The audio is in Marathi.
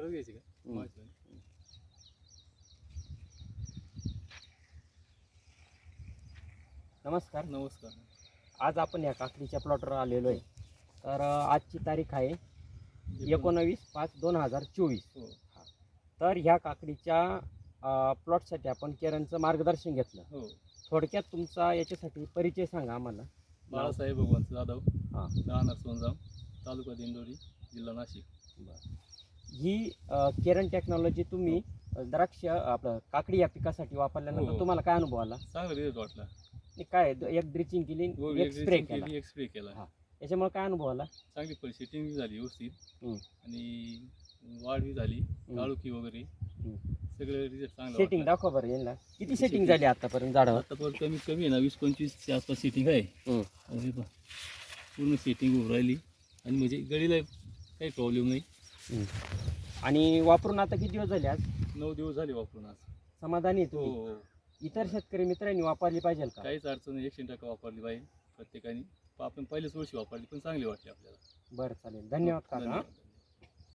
परत घ्यायची का. माहिती. नमस्कार. नमस्कार. आज आपण या काकडीच्या प्लॉटवर आलेलो आहे. तर आजची तारीख आहे एकोणावीस. पाच दोन हजार चोवीस. हो. तर ह्या काकडीच्या प्लॉटसाठी आपण केरनचं मार्गदर्शन घेतलं. हो. थोडक्यात तुमचा याच्यासाठी परिचय सांगा आम्हाला. बाळासाहेब भगवंत जाधव हां. राहणार सोनगाव तालुका दिंडोरी जिल्हा नाशिक. ही केरन टेक्नॉलॉजी तुम्ही अं, द्राक्ष आपलं काकडी या पिकासाठी वापरल्यानंतर हो. तुम्हाला काय अनुभव आला चांगला रिझल्ट वाटला आणि काय द- एक ड्रिचिंग केली हो, एक स्प्रे dressing केला केली, एक स्प्रे केला हा. याच्यामुळे काय अनुभव आला चांगली परिस्थिती झाली व्यवस्थित हम्म. आणि वाढ बी झाली काळुकी वगैरे सगळं रिझल्ट चांगला सेटिंग वाटला. दाखवा बरं यांना किती सेटिंग? झाली आतापर्यंत झाडावर आता पण कमीत कमी आहे ना वीस पंचवीसच्या आसपास सेटिंग आहे हम्म. पूर्ण सेटिंग होऊन राहिली आणि म्हणजे गळीला काही प्रॉब्लेम नाही. आणि वापरून आता किती दिवस झाले आज? नऊ दिवस झाले वापरून आज. समाधानी आहे हो तुम्ही? हो इतर शेतकरी मित्रांनी वापरली पाहिजे का? काहीच अडचण नाही एकशे टक्का वापरली पाहिजे प्रत्येकाने. आपण पहिल्याच वर्षी वापरली पण चांगली वाटली आपल्याला. बरं चालेल. धन्यवाद काका. हा. धन्यवाद.